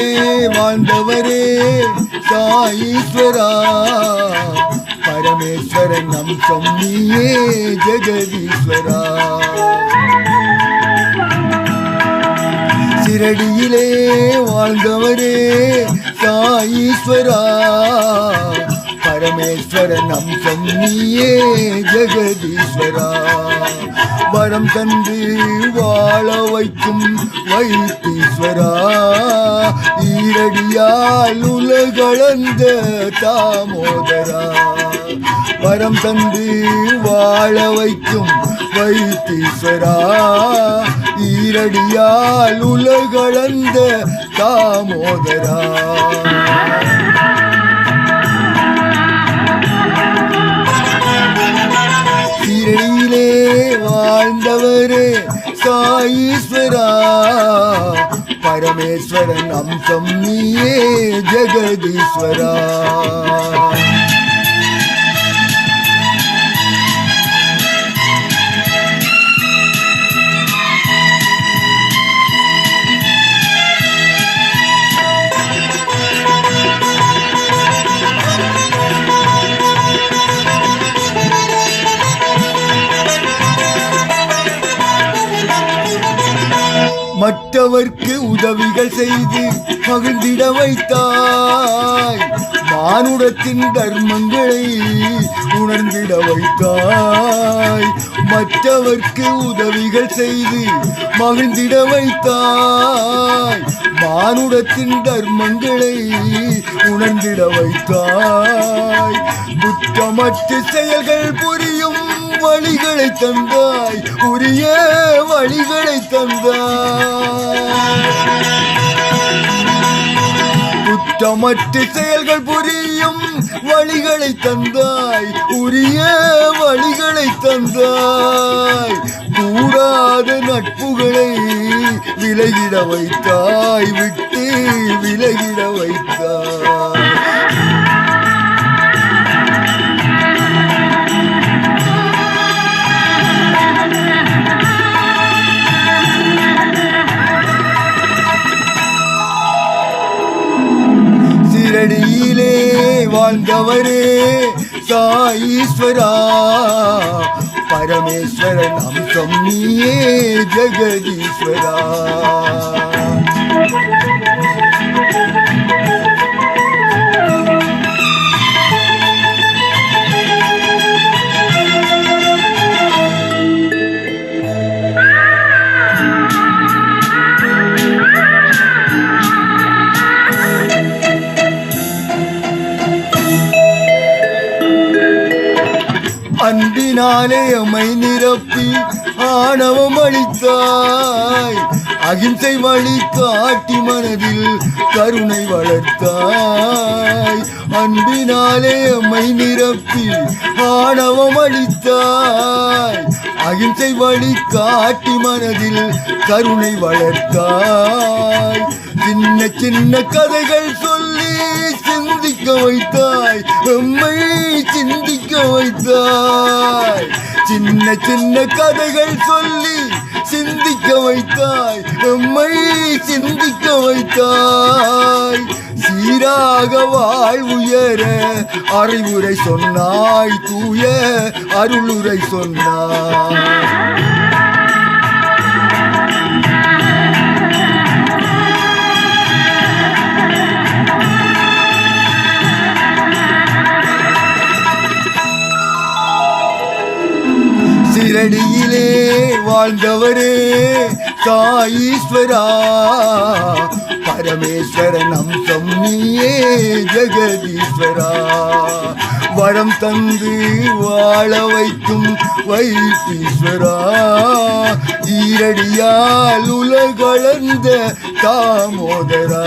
வாழ்ந்தவரே வாழ்ந்தவரே சாயீஸ்வரா. பரமேஸ்வரன் நம் சொன்னியே ஜெகதீஸ்வரா. சிரடியிலே வாழ்ந்தவரே சாயீஸ்வரா. பரமேஸ்வரன் அம்சம் நீயே ஜெகதீஸ்வரா வரம் தந்து வாழ வைக்கும் வைத்தீஸ்வரா ஈரடியால் உலகளந்த தாமோதரா வரம் தந்து வாழ வைக்கும் வைத்தீஸ்வரா ஈரடியால் உலகளந்த தாமோதரா. வாழ்ந்தவரே சாயீஸ்வரா. பரமேஸ்வரன் அம்சம் நீயே ஜெகதீஸ்வரா. மற்றவர்க்கு உதவிகள் செய்து மகிழ்ந்திட வைத்தாய். மானுடத்தின் தர்மங்களை உணர்ந்திட வைத்தாய். மற்றவர்க்கு உதவிகள் செய்து மகிழ்ந்திட வைத்தாய். மானுடத்தின் தர்மங்களை உணர்ந்திட வைத்தாய். குற்றமற்ற செயல்கள் புரியும் வழிகளை தந்தாய். உரிய வழிகளை தந்தாய். குற்றமற்ற செயல்கள் புரியும் வழிகளை தந்தாய். உரிய வழிகளை தந்தாய். கூடாத நட்புகளை விலகிட வைத்தாய். விட்டு விலகிட வைத்தாய். வாழ்ந்தவரே சாயீஸ்வரா பரமேஸ்வரன் அம்சம் நீயே ஜெகதீஸ்வரா அன்பினாலே அம்மை நிரப்பி ஆணவம் அளித்தாய். அகிம்சை வழி காட்டி மனதில் கருணை வளர்த்தாய். அன்பினாலே அம்மை நிரப்பி ஆணவம் அளித்தாய். அகிம்சை வழி காட்டி மனதில் கருணை வளர்த்தாய். சின்ன சின்ன கதைகள் சொல்லி சிந்திக்க வைத்தாய். எம்மை சிந்திக்க வைத்தாய். சின்ன சின்ன கதைகள் சொல்லி சிந்திக்க வைத்தாய். எம்மை சிந்திக்க வைத்தாய். சீராக வாழ்வுயர அறிவுரை சொன்னாய். தூய அருளுரை சொன்னாய். சிரடியிலே வாழ்ந்தவரே சாயீஸ்வரா. பரமேஸ்வரன் அம்சம் நீயே ஜெகதீஸ்வரா. வரம் தந்து வாழ வைக்கும் வைத்தீஸ்வரா. ஈரடியால் உலகளந்த தாமோதரா.